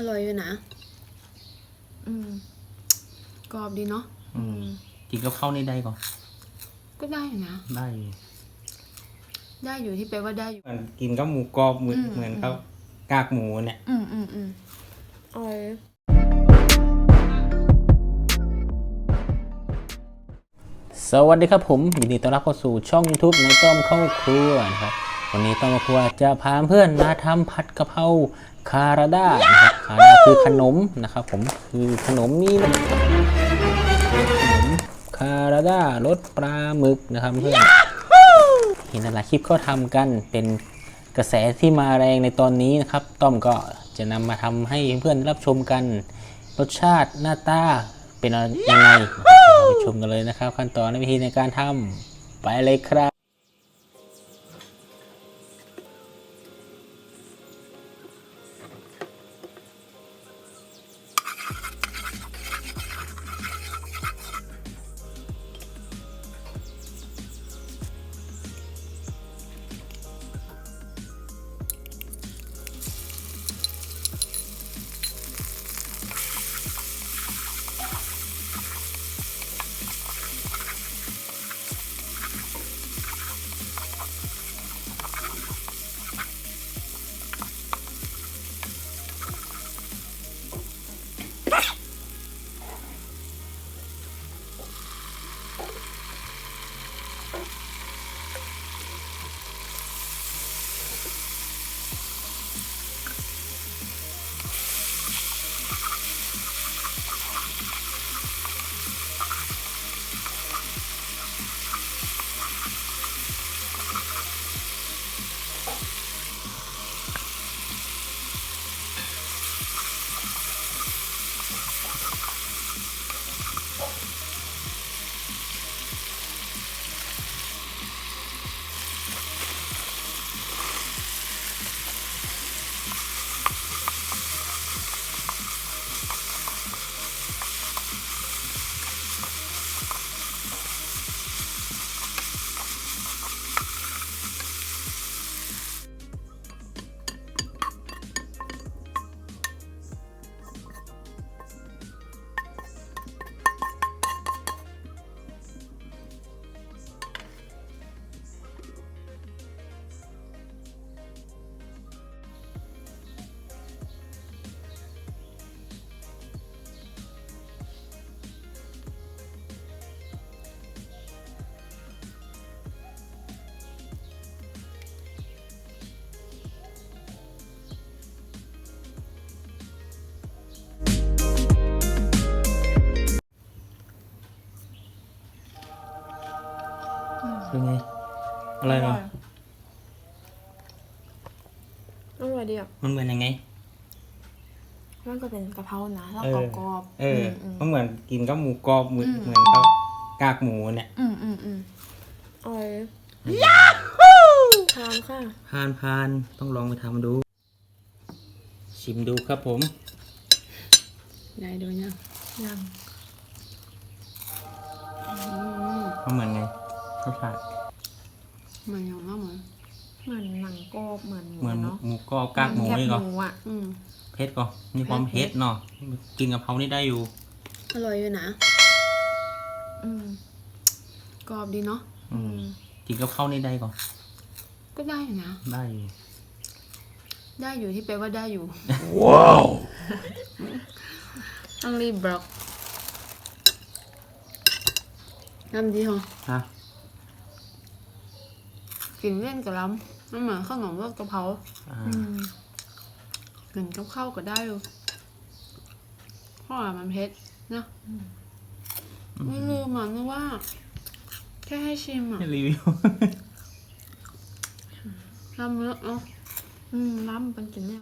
อร่อยอยู่นะอืมกรอบดีเนาะอืมกินกับข้าวนี่ได้ก่อนก็ได้อยู่นะ ได้อยู่ได้อยู่ที่แปลว่าได้อยู่ เหมือนกินกับหมูกรอบเหมือนอืม เหมือนกับกากหมูเนี่ย อืมอืมอืมอร่อยสวัสดีครับผมยินดีต้อนรับเข้าสู่ช่อง YouTube ในต้อมเข้าครัวนะครับ วันนี้ต้อมเข้าครัวจะพาเพื่อนมาทำผัดกะเพราคาราด้านะครับคาราด้าคือขนมนะครับ ผมคือขนมนี้นะขนมคาราด้ารสปลาหมึกนะครับเพื่อนเห็นหลายคลิปเขาทำกันเป็นกระแสที่มาแรงในตอนนี้นะครับ ต้อมก็จะนำมาทำให้เพื่อนๆรับชมกัน รสชาติหน้าตาเป็นยังไงเราไปชมกันเลยนะครับ ขั้นตอนและวิธีในการทำไปเลยครับ อะไรเหรออร่อยดีอะมันเหมือนยังไง มันก็เป็นกะเพรานะแล้วเออ กรอบๆเอออืมมันเหมือนกินกับหมูกรอบเหมือนอืมเหมือนกับกากหมูเนี่ยอืมอืมอืมอร่อยทานค่ะ พานพานต้องลองไปทำดู ชิมดูครับผม ได้ดูยังยัง มันเหมือนไงรสชาติมันยังมากเหมือนเหมือนหนังกรอบเหมือนเหมือนเนาะหมูกรอบกากหมูแคบนี่หก็มูอะอืมเผ็ดก็มีความเผ็ดเนาะกินกับเขานี่ได้อยู่ อร่อยอยู่นะอืมกรอบดีเนาะอืมกินกับข้าวนี่ได้ก่อนก็ได้อยู่นะได้อยู่ได้อยู่ที่แปลว่าได้อยู่ ว้าวต้องรีบบล็อกทำดีเหรอฮะ กินเล่นกับล้ำมันเหมือนขนมรสกะเพราอ่าอืมกินกับข้าวก็ได้อยู่เพราะว่ามันเผ็ดนะไม่ลืมอะนึกว่า แค่ให้ชิมอะให้รีวิวทำเยอะเนาะอืมล้ำเป็นกินเนี่ย